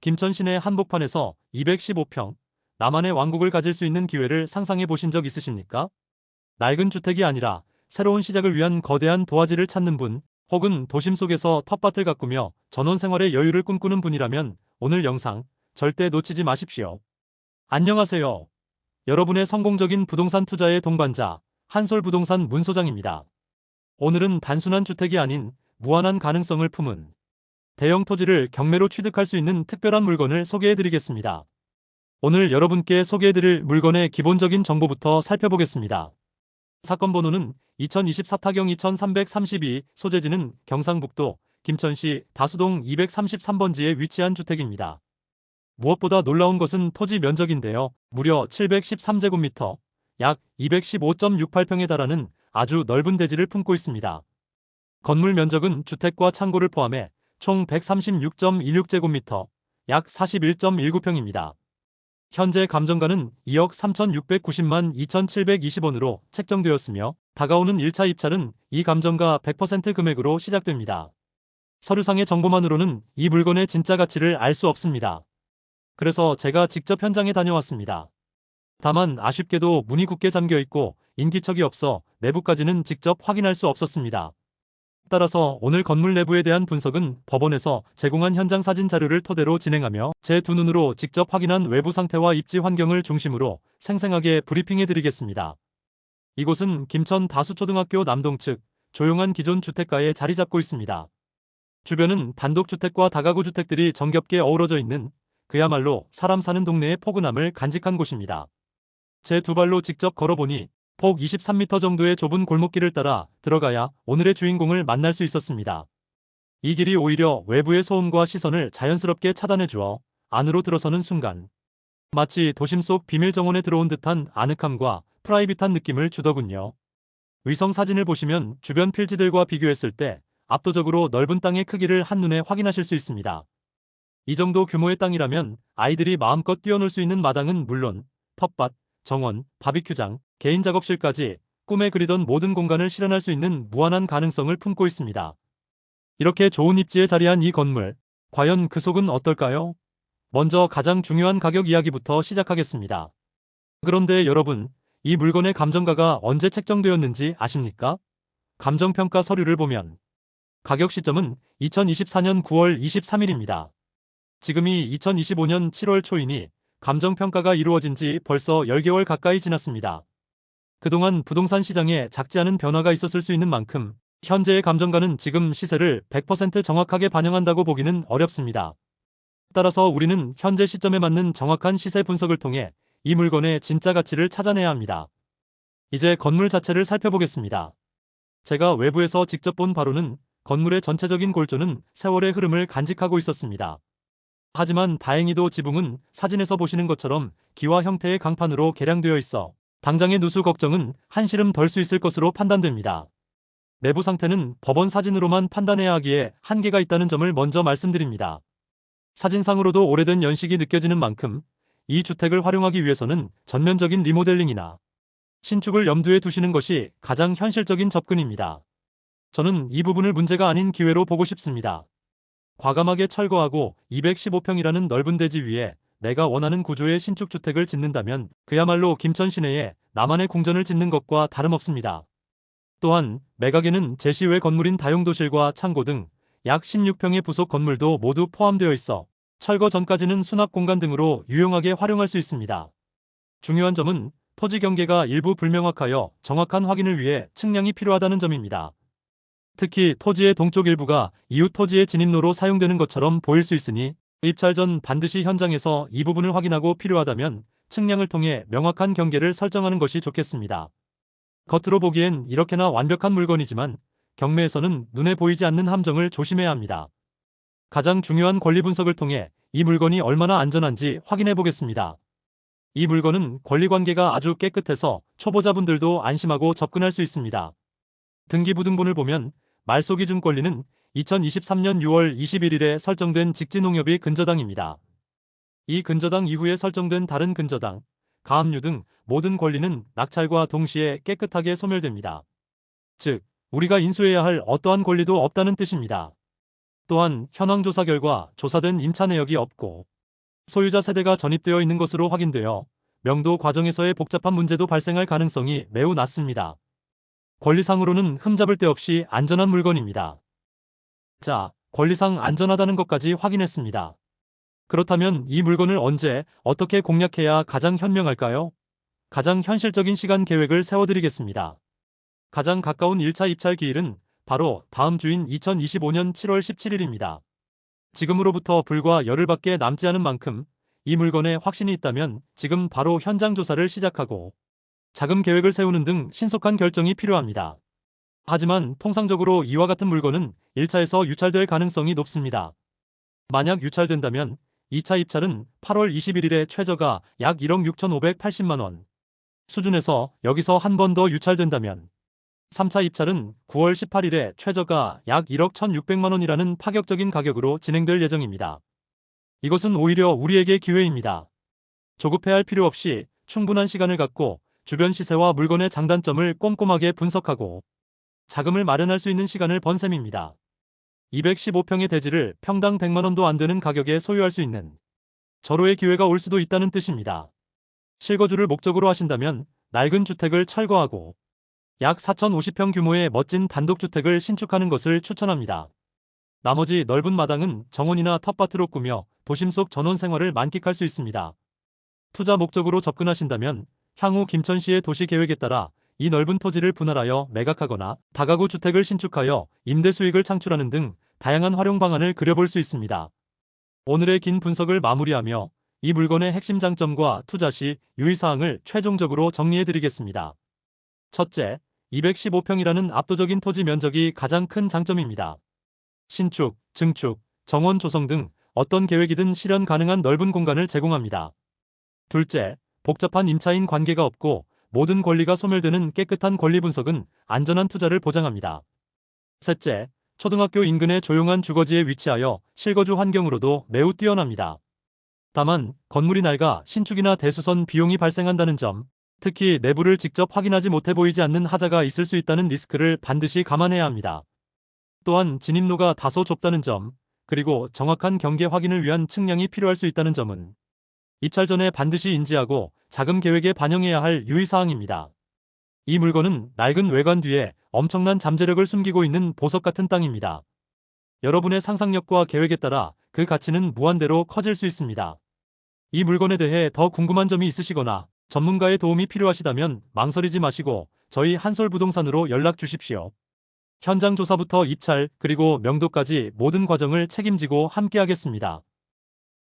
김천 시내 한복판에서 215평, 나만의 왕국을 가질 수 있는 기회를 상상해 보신 적 있으십니까? 낡은 주택이 아니라 새로운 시작을 위한 거대한 도화지를 찾는 분, 혹은 도심 속에서 텃밭을 가꾸며 전원 생활의 여유를 꿈꾸는 분이라면 오늘 영상 절대 놓치지 마십시오. 안녕하세요. 여러분의 성공적인 부동산 투자의 동반자 한솔부동산 문소장입니다. 오늘은 단순한 주택이 아닌 무한한 가능성을 품은 대형 토지를 경매로 취득할 수 있는 특별한 물건을 소개해 드리겠습니다. 오늘 여러분께 소개해드릴 물건의 기본적인 정보부터 살펴보겠습니다. 사건 번호는 2024 타경 2332 소재지는 경상북도 김천시 다수동 233번지에 위치한 주택입니다. 무엇보다 놀라운 것은 토지 면적인데요. 무려 713제곱미터, 약 215.68평에 달하는 아주 넓은 대지를 품고 있습니다. 건물 면적은 주택과 창고를 포함해 총 136.16제곱미터, 약 41.19평입니다. 현재 감정가는 2억 3,690만 2,720원으로 책정되었으며 다가오는 1차 입찰은 이 감정가 100% 금액으로 시작됩니다. 서류상의 정보만으로는 이 물건의 진짜 가치를 알 수 없습니다. 그래서 제가 직접 현장에 다녀왔습니다. 다만 아쉽게도 문이 굳게 잠겨 있고 인기척이 없어 내부까지는 직접 확인할 수 없었습니다. 따라서 오늘 건물 내부에 대한 분석은 법원에서 제공한 현장 사진 자료를 토대로 진행하며 제 두 눈으로 직접 확인한 외부 상태와 입지 환경을 중심으로 생생하게 브리핑해 드리겠습니다. 이곳은 김천 다수초등학교 남동 측 조용한 기존 주택가에 자리 잡고 있습니다. 주변은 단독주택과 다가구 주택들이 정겹게 어우러져 있는 그야말로 사람 사는 동네의 포근함을 간직한 곳입니다. 제 두 발로 직접 걸어보니 폭 23m 정도의 좁은 골목길을 따라 들어가야 오늘의 주인공을 만날 수 있었습니다. 이 길이 오히려 외부의 소음과 시선을 자연스럽게 차단해 주어 안으로 들어서는 순간 마치 도심 속 비밀 정원에 들어온 듯한 아늑함과 프라이빗한 느낌을 주더군요. 위성 사진을 보시면 주변 필지들과 비교했을 때 압도적으로 넓은 땅의 크기를 한눈에 확인하실 수 있습니다. 이 정도 규모의 땅이라면 아이들이 마음껏 뛰어놀 수 있는 마당은 물론 텃밭, 정원, 바비큐장, 개인 작업실까지 꿈에 그리던 모든 공간을 실현할 수 있는 무한한 가능성을 품고 있습니다. 이렇게 좋은 입지에 자리한 이 건물, 과연 그 속은 어떨까요? 먼저 가장 중요한 가격 이야기부터 시작하겠습니다. 그런데 여러분, 이 물건의 감정가가 언제 책정되었는지 아십니까? 감정평가 서류를 보면 가격 시점은 2024년 9월 23일입니다. 지금이 2025년 7월 초이니 감정평가가 이루어진 지 벌써 10개월 가까이 지났습니다. 그동안 부동산 시장에 작지 않은 변화가 있었을 수 있는 만큼 현재의 감정가는 지금 시세를 100% 정확하게 반영한다고 보기는 어렵습니다. 따라서 우리는 현재 시점에 맞는 정확한 시세 분석을 통해 이 물건의 진짜 가치를 찾아내야 합니다. 이제 건물 자체를 살펴보겠습니다. 제가 외부에서 직접 본 바로는 건물의 전체적인 골조는 세월의 흐름을 간직하고 있었습니다. 하지만 다행히도 지붕은 사진에서 보시는 것처럼 기와 형태의 강판으로 개량되어 있어 당장의 누수 걱정은 한시름 덜 수 있을 것으로 판단됩니다. 내부 상태는 법원 사진으로만 판단해야 하기에 한계가 있다는 점을 먼저 말씀드립니다. 사진상으로도 오래된 연식이 느껴지는 만큼 이 주택을 활용하기 위해서는 전면적인 리모델링이나 신축을 염두에 두시는 것이 가장 현실적인 접근입니다. 저는 이 부분을 문제가 아닌 기회로 보고 싶습니다. 과감하게 철거하고 215평이라는 넓은 대지 위에 내가 원하는 구조의 신축주택을 짓는다면 그야말로 김천 시내에 나만의 궁전을 짓는 것과 다름없습니다. 또한 매각에는 제시 외 건물인 다용도실과 창고 등 약 16평의 부속 건물도 모두 포함되어 있어 철거 전까지는 수납 공간 등으로 유용하게 활용할 수 있습니다. 중요한 점은 토지 경계가 일부 불명확하여 정확한 확인을 위해 측량이 필요하다는 점입니다. 특히 토지의 동쪽 일부가 이웃 토지의 진입로로 사용되는 것처럼 보일 수 있으니 입찰 전 반드시 현장에서 이 부분을 확인하고 필요하다면 측량을 통해 명확한 경계를 설정하는 것이 좋겠습니다. 겉으로 보기엔 이렇게나 완벽한 물건이지만 경매에서는 눈에 보이지 않는 함정을 조심해야 합니다. 가장 중요한 권리 분석을 통해 이 물건이 얼마나 안전한지 확인해 보겠습니다. 이 물건은 권리관계가 아주 깨끗해서 초보자분들도 안심하고 접근할 수 있습니다. 등기부등본을 보면 말소기준 권리는 2023년 6월 21일에 설정된 직지농협이 근저당입니다. 이 근저당 이후에 설정된 다른 근저당, 가압류 등 모든 권리는 낙찰과 동시에 깨끗하게 소멸됩니다. 즉, 우리가 인수해야 할 어떠한 권리도 없다는 뜻입니다. 또한 현황 조사 결과 조사된 임차 내역이 없고 소유자 세대가 전입되어 있는 것으로 확인되어 명도 과정에서의 복잡한 문제도 발생할 가능성이 매우 낮습니다. 권리상으로는 흠잡을 데 없이 안전한 물건입니다. 자, 권리상 안전하다는 것까지 확인했습니다. 그렇다면 이 물건을 언제, 어떻게 공략해야 가장 현명할까요? 가장 현실적인 시간 계획을 세워드리겠습니다. 가장 가까운 1차 입찰 기일은 바로 다음 주인 2025년 7월 17일입니다. 지금으로부터 불과 열흘밖에 남지 않은 만큼 이 물건에 확신이 있다면 지금 바로 현장 조사를 시작하고 자금 계획을 세우는 등 신속한 결정이 필요합니다. 하지만 통상적으로 이와 같은 물건은 1차에서 유찰될 가능성이 높습니다. 만약 유찰된다면 2차 입찰은 8월 21일에 최저가 약 1억 6,580만원 수준에서 여기서 한 번 더 유찰된다면 3차 입찰은 9월 18일에 최저가 약 1억 1,600만원이라는 파격적인 가격으로 진행될 예정입니다. 이것은 오히려 우리에게 기회입니다. 조급해할 필요 없이 충분한 시간을 갖고 주변 시세와 물건의 장단점을 꼼꼼하게 분석하고 자금을 마련할 수 있는 시간을 번 셈입니다. 215평의 대지를 평당 100만원도 안 되는 가격에 소유할 수 있는 절호의 기회가 올 수도 있다는 뜻입니다. 실거주를 목적으로 하신다면 낡은 주택을 철거하고 약 4,050평 규모의 멋진 단독주택을 신축하는 것을 추천합니다. 나머지 넓은 마당은 정원이나 텃밭으로 꾸며 도심 속 전원 생활을 만끽할 수 있습니다. 투자 목적으로 접근하신다면 향후 김천시의 도시 계획에 따라 이 넓은 토지를 분할하여 매각하거나 다가구 주택을 신축하여 임대 수익을 창출하는 등 다양한 활용 방안을 그려볼 수 있습니다. 오늘의 긴 분석을 마무리하며 이 물건의 핵심 장점과 투자 시 유의사항을 최종적으로 정리해 드리겠습니다. 첫째, 215평이라는 압도적인 토지 면적이 가장 큰 장점입니다. 신축, 증축, 정원 조성 등 어떤 계획이든 실현 가능한 넓은 공간을 제공합니다. 둘째, 복잡한 임차인 관계가 없고 모든 권리가 소멸되는 깨끗한 권리 분석은 안전한 투자를 보장합니다. 셋째, 초등학교 인근의 조용한 주거지에 위치하여 실거주 환경으로도 매우 뛰어납니다. 다만 건물이 낡아 신축이나 대수선 비용이 발생한다는 점, 특히 내부를 직접 확인하지 못해 보이지 않는 하자가 있을 수 있다는 리스크를 반드시 감안해야 합니다. 또한 진입로가 다소 좁다는 점, 그리고 정확한 경계 확인을 위한 측량이 필요할 수 있다는 점은 입찰 전에 반드시 인지하고 자금 계획에 반영해야 할 유의사항입니다. 이 물건은 낡은 외관 뒤에 엄청난 잠재력을 숨기고 있는 보석 같은 땅입니다. 여러분의 상상력과 계획에 따라 그 가치는 무한대로 커질 수 있습니다. 이 물건에 대해 더 궁금한 점이 있으시거나 전문가의 도움이 필요하시다면 망설이지 마시고 저희 한솔부동산으로 연락 주십시오. 현장 조사부터 입찰 그리고 명도까지 모든 과정을 책임지고 함께하겠습니다.